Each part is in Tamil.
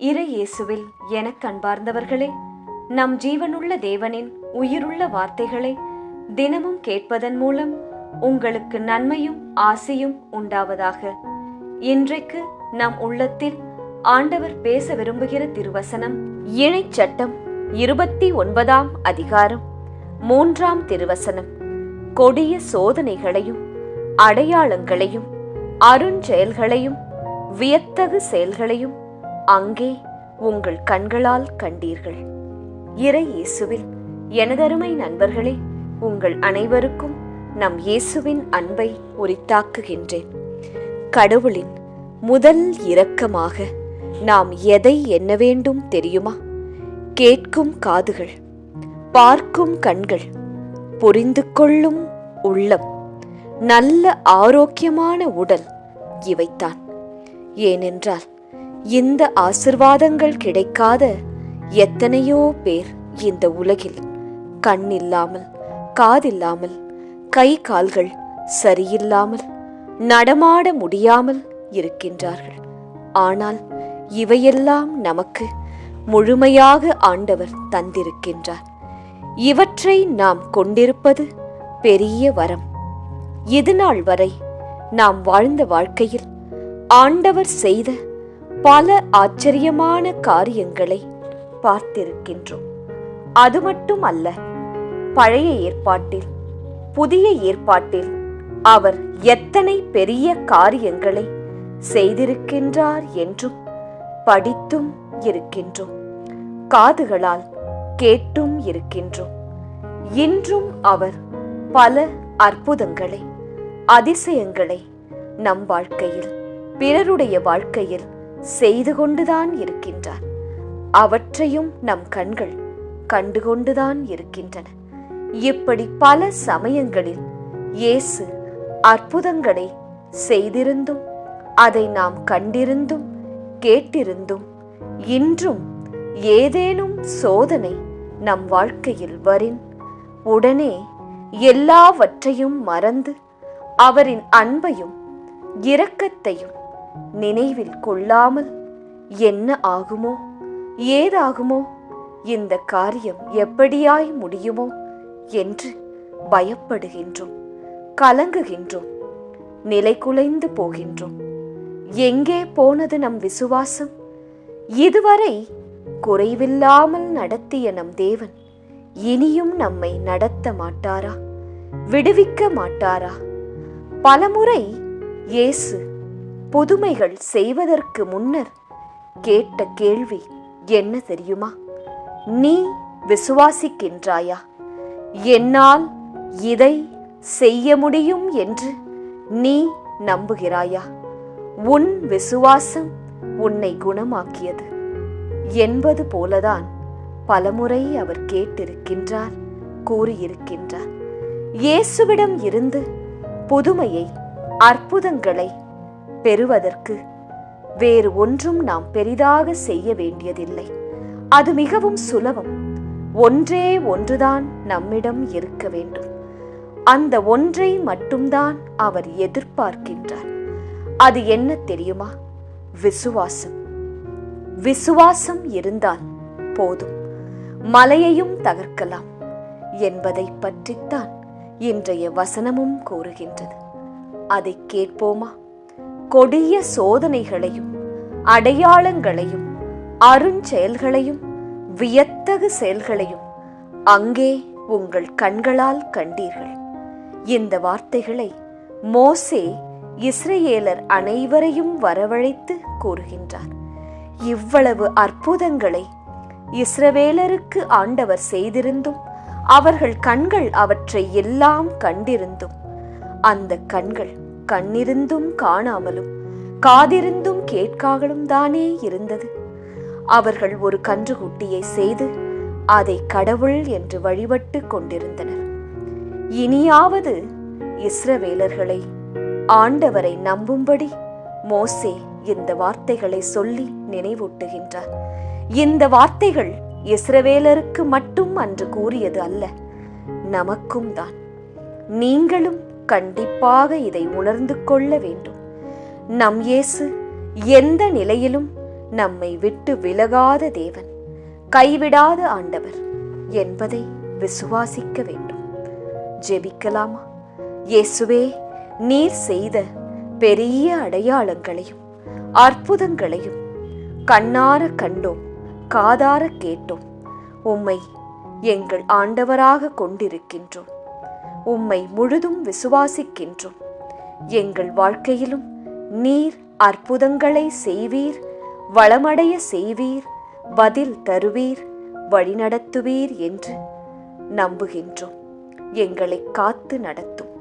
இறை இயேசுவில் எனக் கண்பார்ந்தவர்களே நம் ஜீவனுள்ள தேவனின் உயிருள்ள வார்த்தைகளை தினமும் கேட்பதன் மூலம் உங்களுக்கு நன்மையும் ஆசையும் உண்டாவதாக. இன்றைக்கு நம் உள்ளத்தில் ஆண்டவர் பேச விரும்புகிற திருவசனம் இணைச்சட்டம் இருபத்தி ஒன்பதாம் அதிகாரம் மூன்றாம் திருவசனம். கொடிய சோதனைகளையும் அடையாளங்களையும் அருஞ்செயல்களையும் வியத்தகு செயல்களையும் அங்கே உங்கள் கண்களால் கண்டீர்கள். இறை இயேசுவில் எனதருமை நண்பர்களே உங்கள் அனைவருக்கும் நம் இயேசுவின் அன்பை உரித்தாக்குகின்றேன். கடவுளின் முதல் இரக்கமாக நாம் எதை எண்ண வேண்டும் தெரியுமா? கேட்கும் காதுகள் பார்க்கும் கண்கள் புரிந்து கொள்ளும் உள்ளம் நல்ல ஆரோக்கியமான உடல் இவைத்தான் ஏனென்றால் இந்த ஆசிர்வாதங்கள் கிடைக்காத எத்தனையோ பேர் இந்த உலகில். கண்ணில்லாமல் காதில்லாமல் கை கால்கள் சரியில்லாமல் நடமாட முடியாமல் இருக்கின்றார்கள். ஆனால் இவையெல்லாம் நமக்கு முழுமையாக ஆண்டவர் தந்திருக்கின்றார். இவற்றை நாம் கொண்டிருப்பது பெரிய வரம். இதுநாள் வரை நாம் வாழ்ந்த வாழ்க்கையில் ஆண்டவர் செய்த பல ஆச்சரியமான காரியங்களை பார்த்திருக்கின்றோம். அது மட்டும் அல்ல பழைய ஏற்பாட்டில் புதிய ஏற்பாட்டில் அவர் எத்தனை பெரிய காரியங்களை செய்திருக்கின்றார் என்றும் படித்தும் இருக்கின்றோம். காதுகளால் கேட்டும் இருக்கின்றோம். இன்றும் அவர் பல அற்புதங்களை அதிசயங்களை நம் வாழ்க்கையில் பிறருடைய வாழ்க்கையில் செய்து கொண்டுதான் இருக்கின்றார் அவற்றையும் நம் கண்கள் கண்டுகொண்டுதான் இருக்கின்றன. இப்படி பல சமயங்களில் இயேசு அற்புதங்களை செய்திருந்தும் அதை நாம் கண்டிருந்தும் கேட்டிருந்தும் இன்றும் ஏதேனும் சோதனை நம் வாழ்க்கையில் வரின் உடனே எல்லாவற்றையும் மறந்து அவரின் அன்பையும் இரக்கத்தையும் நினைவில் கொள்ளாமல் என்ன ஆகுமோ ஏதாகுமோ இந்த காரியம் எப்படியாய் முடியுமோ என்று பயப்படுகின்றோம் கலங்குகின்றோம் நிலை குலைந்து போகின்றோம். எங்கே போனது நம் விசுவாசம்? இதுவரை குறைவில்லாமல் நடத்திய நம் தேவன் இனியும் நம்மை நடத்த மாட்டாரா? விடுவிக்க மாட்டாரா? பலமுறை இயேசு புதுமைகள் செய்வதற்கு முன்னர் கேட்ட கேள்வி என்ன தெரியுமா? நீ விசுவாசிக்கின்றாயா? என்னால் இதை செய்ய முடியும் என்று நீ நம்புகிறாயா? உன் விசுவாசம் உன்னை குணமாக்கியது. என்பது போலதான் பலமுறை அவர் கேட்டிருக்கின்றார் கூறியிருக்கின்றார். இயேசுவிடம் இருந்து புதுமையை அற்புதங்களை பெறுவதற்கு வேறு ஒன்றும் நாம் பெரிதாக செய்ய வேண்டியதில்லை. அது மிகவும் சுலபம். ஒன்றே ஒன்றுதான் நம்மிடம் இருக்க வேண்டும். அந்த ஒன்றை மட்டும்தான் அவர் எதிர்பார்க்கின்றார். அது என்ன தெரியுமா? விசுவாசம். விசுவாசம் இருந்தால் போதும். மலையையும் தகர்க்கலாம் என்பதை பற்றித்தான் இன்றைய வசனமும் கூறுகின்றது. அதை கேட்போமா? கொடிய சோதனைகளையும் அடையாளங்களையும் அருஞ்செயல்களையும் வியத்தகு செயல்களையும் அங்கே உங்கள் கண்களால் கண்டீர்கள். இந்த வார்த்தைகளை மோசே இஸ்ரேலர் அனைவரையும் வரவழைத்து கூறுகின்றார். இவ்வளவு அற்புதங்களை இஸ்ரவேலருக்கு ஆண்டவர் செய்திருந்தும் அவர்கள் கண்கள் அவற்றை எல்லாம் கண்டிருந்தும். அந்த கண்கள் கண்ணிருந்தும் காணாமலும் காதிருந்தும் கேட்காமலும் தானே இருந்தது. அவர்கள் ஒரு கன்றுகுட்டியை செய்து அதை கடவுள் என்று வழிபட்டு கொண்டிருந்தனர். இனியாவது இஸ்ரவேலர்களை ஆண்டவரை நம்பும்படி மோசே இந்த வார்த்தைகளை சொல்லி நினைவூட்டுகின்றார். இந்த வார்த்தைகள் இஸ்ரவேலருக்கு மட்டும் அன்று கூறியது அல்ல நமக்கும் தான். நீங்களும் கண்டிப்பாக இதை உணர்ந்து கொள்ள வேண்டும். நம் இயேசு எந்த நிலையிலும் நம்மை விட்டு விலகாத தேவன் கைவிடாத ஆண்டவர் என்பதை விசுவாசிக்க வேண்டும். ஜெபிக்கலாமா? இயேசுவே நீர் செய்த பெரிய அடையாளங்களையும் அற்புதங்களையும் கண்ணார கண்டோம் காதார கேட்டோம். உம்மை எங்கள் ஆண்டவராக கொண்டிருக்கின்றோம். உம்மை முழுதும் விசுவாசிக்கின்றோம். எங்கள் வாழ்க்கையிலும் நீர் அற்புதங்களை செய்வீர் வளமடைய செய்வீர் பதில் தருவீர் வழிநடத்துவீர் என்று நம்புகின்றோம். எங்களை காத்து நடத்தும்.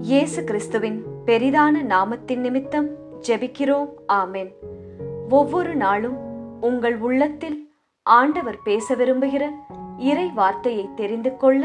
இயேசு கிறிஸ்துவின் பெரிதான நாமத்தின் நிமித்தம் ஜெபிக்கிறோம். ஆமென். ஒவ்வொரு நாளும் உங்கள் உள்ளத்தில் ஆண்டவர் பேச விரும்புகிற இறை வார்த்தையை தெரிந்து கொள்ள